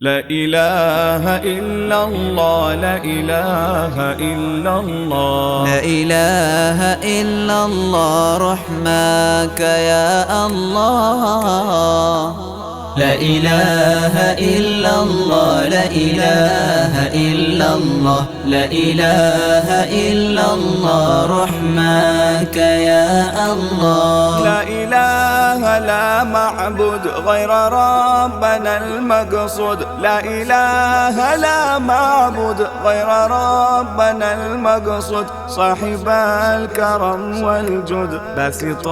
لا إله إلا الله لا إله إلا الله. لا إله إلا الله رحمك يا الله. لا إله إلا الله لا إله إلا الله لا إله إلا الله. رحمك يا الله. لا إله لا معبود غير ربنا المقصود. لا إله لا معبود غير ربنا المقصود. صاحب الكرم والجود. باسط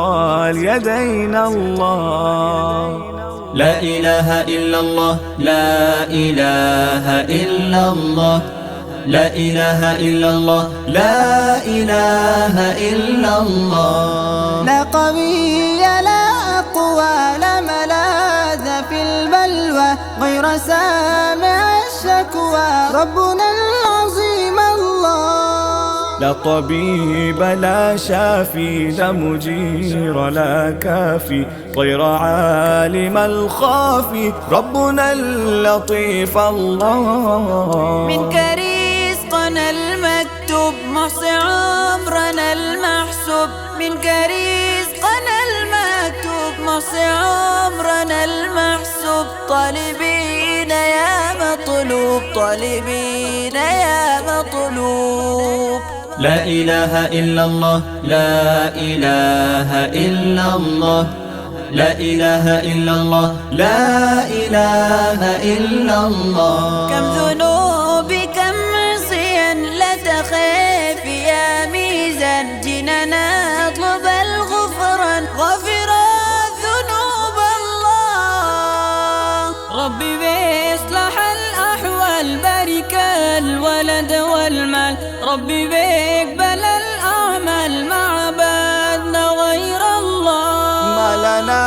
اليدين الله. لا إله إلا الله لا إله إلا الله لا إله إلا الله لا إله إلا الله. لا قوي لا أقوى لا ملاذ في البلوى غير سامع الشكوى. ربنا لا طبيب لا شافي لا مجير لا كافي غير عالم الخافي ربنا اللطيف الله. منك رزقنا المكتوب محصي عمرنا المحسوب. منك رزقنا المكتوب محصي عمرنا المحسوب. طالبين يا مطلوب طالبين يا مطلوب. لا إله إلا الله لا إله إلا الله لا إله إلا الله لا إله إلا الله. كم ذنوب كم عصيا لا تخاف يا ميزان جينا نطلب الغفران غفر الذنوب الله. ربي ربي بيقبل الأعمال مع عبادنا غير الله. ما لنا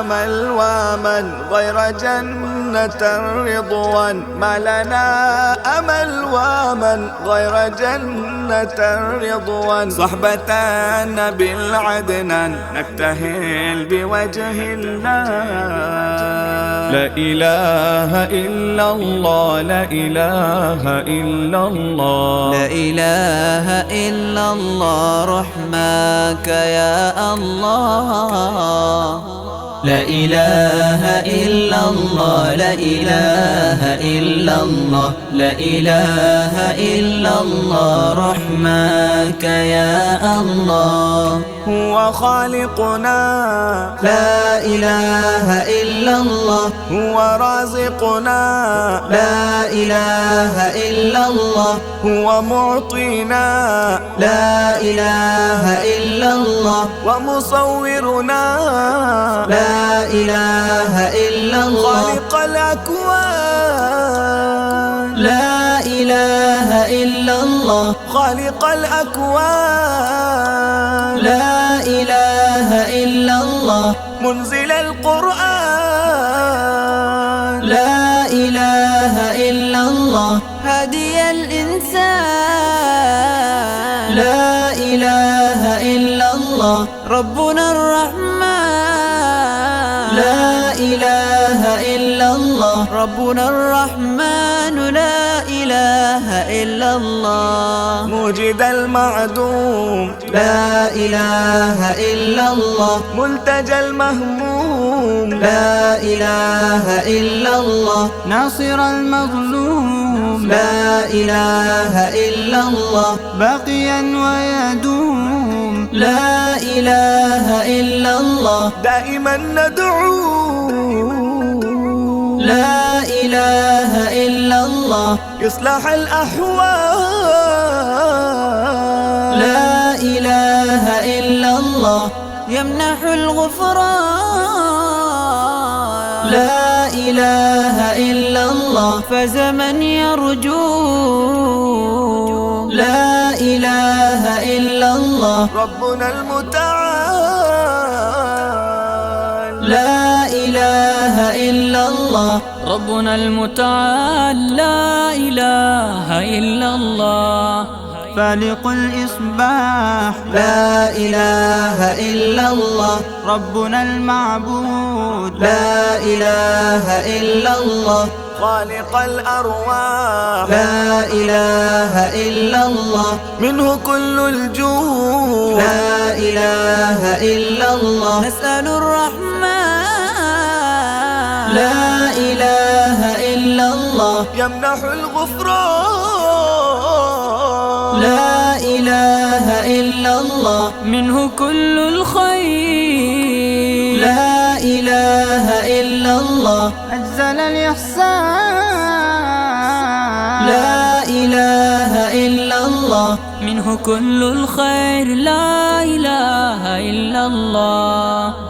أمل ومن غير جنة الرضوان ما لنا أمل ومن غير جنة الرضوان صحبة النبي العدنان نكتهل بوجه الله. لا إله إلا الله لا إله إلا الله. لا إله إلا الله رحمك يا الله. لا إله إلا الله لا إله إلا الله لا إله إلا الله. رحمك يا الله. هو خالقنا. لا إله إلا الله. هو رازقنا. لا إله إلا الله. هو معطينا. لا إله إلا الله ومصورنا. لا إله إلا الله. خالق الأكوان. لا إله إلا الله. خالق الأكوان. لا إله إلا الله. منزل القرآن. لا إله إلا الله. هدي الإنسان. ربنا الرحمن. لا إله إلا الله. ربنا الرحمن لا إله إلا الله. موجد المعدوم. لا إله إلا الله. ملتجى المهموم. لا إله إلا الله. ناصر المظلوم. لا إله إلا الله. باقيا ويدوم. لا إله إلا الله. دائما ندعو. لا إله إلا الله. يصلح الأحوال. لا إله إلا الله. يمنح الغفران. لا إله إلا الله. فزمن يرجو. لا إله إلا الله. ربنا المتعال. لا إله إلا الله. ربنا المتعال. لا إله إلا الله. فالق الإصباح. لا إله إلا الله. ربنا المعبود. لا إله إلا الله. خالق الأرواح. لا إله إلا الله. منه كل الجود. لا إله إلا الله. نسأل الرحمن. لا إله إلا الله. يمنح الغفران. لا إله إلا الله. منه كل الخير. لا إله إلا الله. أجزل الإحسان لا إله إلا الله. منه كل الخير. لا إله إلا الله.